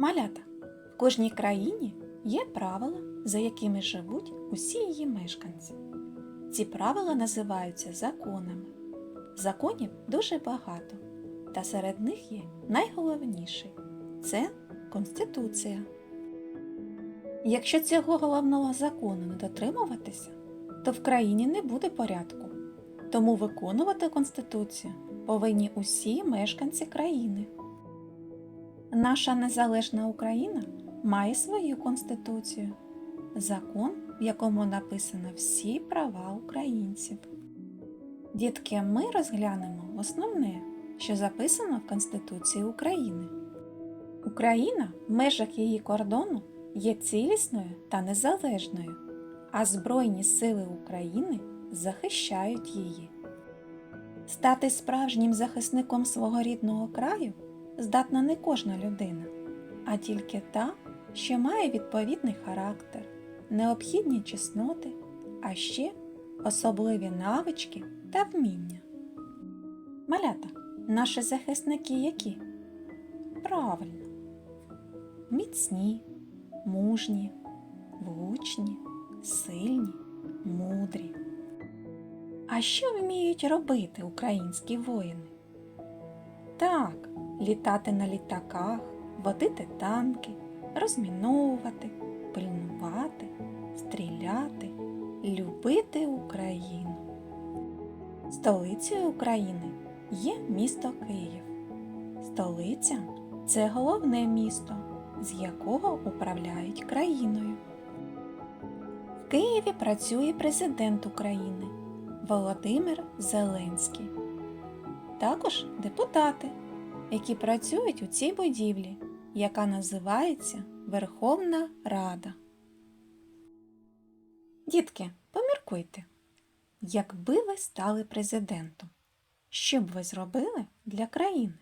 Малята. В кожній країні є правила, за якими живуть усі її мешканці. Ці правила називаються законами. Законів дуже багато, та серед них є найголовніший це Конституція. Якщо цього головного закону не дотримуватися, то в країні не буде порядку. Тому виконувати Конституцію повинні усі мешканці країни. Наша незалежна Україна має свою конституцію, закон, в якому написано всі права українців. Дітки, ми розглянемо основне, що записано в Конституції України. Україна в межах її кордону є цілісною та незалежною, а Збройні сили України захищають її. Стати справжнім захисником свого рідного краю здатна не кожна людина, а тільки та, що має відповідний характер, необхідні чесноти, а ще особливі навички та вміння. Малята, наші захисники які? Правильно, міцні, мужні, влучні, сильні, мудрі. А що вміють робити українські воїни? Так, літати на літаках, водити танки, розміновувати, пильнувати, стріляти, любити Україну. Столицею України є місто Київ. Столиця це головне місто, з якого управляють країною. В Києві працює президент України Володимир Зеленський. Також депутати, які працюють у цій будівлі, яка називається Верховна Рада. Дітки, поміркуйте, якби ви стали президентом, що б ви зробили для країни?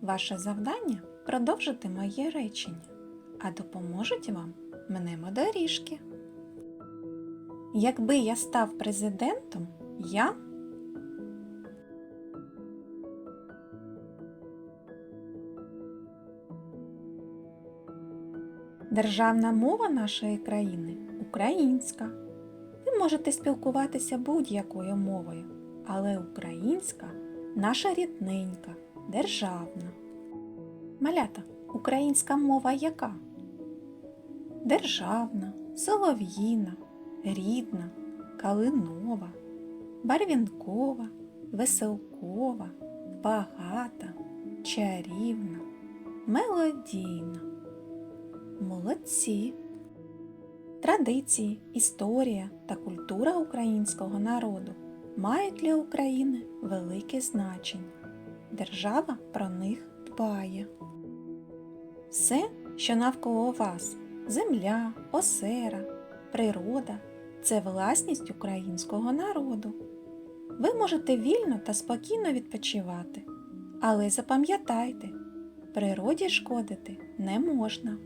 Ваше завдання продовжити моє речення, а допоможуть вам мнемодоріжки. Якби я став президентом, я Державна мова нашої країни українська. Ви можете спілкуватися будь-якою мовою, але українська наша рідненька, державна. Малята, українська мова яка? Державна, солов'їна, рідна, калинова, барвінкова, веселкова, багата, чарівна, мелодійна. Молодці! Традиції, історія та культура українського народу мають для України велике значення. Держава про них дбає. Все, що навколо вас земля, озера, природа це власність українського народу. Ви можете вільно та спокійно відпочивати, але запам'ятайте, природі шкодити не можна.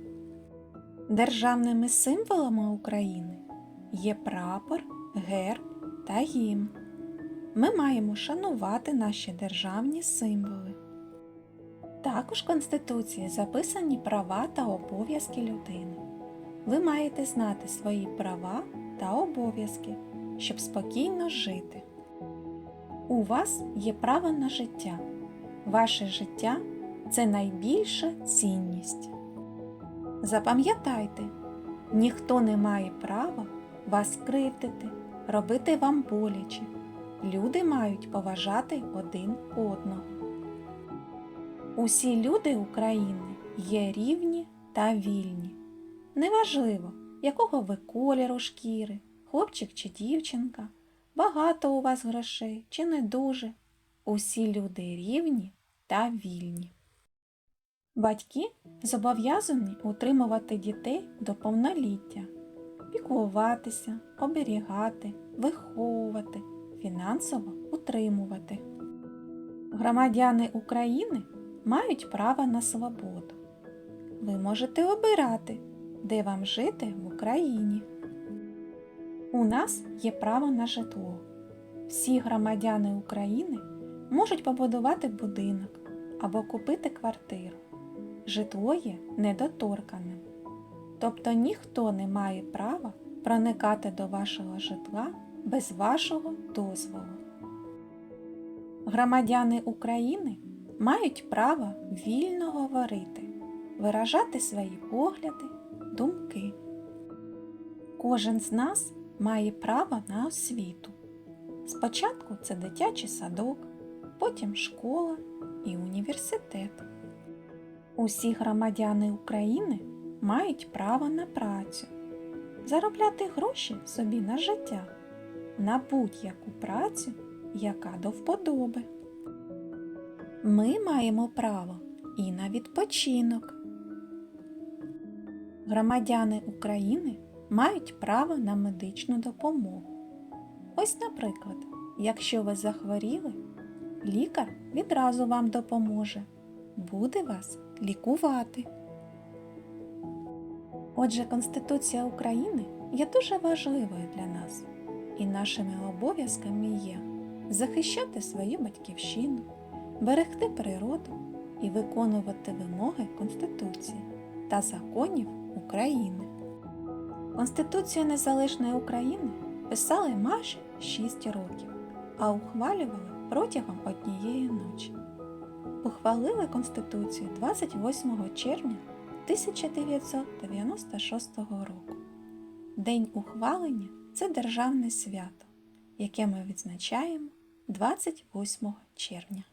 Державними символами України є прапор, герб та гімн. Ми маємо шанувати наші державні символи. Також в Конституції записані права та обов'язки людини. Ви маєте знати свої права та обов'язки, щоб спокійно жити. У вас є право на життя. Ваше життя це найбільша цінність. Запам'ятайте, ніхто не має права вас кривдити, робити вам боляче. Люди мають поважати один одного. Усі люди України є рівні та вільні. Неважливо, якого ви кольору шкіри, хлопчик чи дівчинка, багато у вас грошей чи не дуже. Усі люди рівні та вільні. Батьки зобов'язані утримувати дітей до повноліття, піклуватися, оберігати, виховувати, фінансово утримувати. Громадяни України мають право на свободу. Ви можете обирати, де вам жити в Україні. У нас є право на житло. Всі громадяни України можуть побудувати будинок або купити квартиру. Житло є недоторканим. Тобто ніхто не має права проникати до вашого житла без вашого дозволу. Громадяни України мають право вільно говорити, виражати свої погляди, думки. Кожен з нас має право на освіту. Спочатку це дитячий садок, потім школа і університет. Усі громадяни України мають право на працю, заробляти гроші собі на життя, на будь-яку працю, яка до вподоби. Ми маємо право і на відпочинок. Громадяни України мають право на медичну допомогу. Ось, наприклад, якщо ви захворіли, лікар відразу вам допоможе, буде вас лікувати. Отже, Конституція України є дуже важливою для нас, і нашими обов'язками є захищати свою батьківщину, берегти природу і виконувати вимоги Конституції та законів України. Конституцію Незалежної України писали майже 6 років, а ухвалювали протягом однієї ночі. Ухвалили Конституцію 28 червня 1996 року. День ухвалення це державне свято, яке ми відзначаємо 28 червня.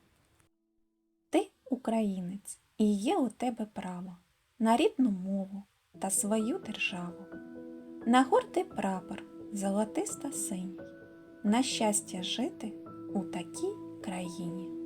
Ти українець і є у тебе право на рідну мову та свою державу, на гордий прапор золотиста синій, на щастя жити у такій країні.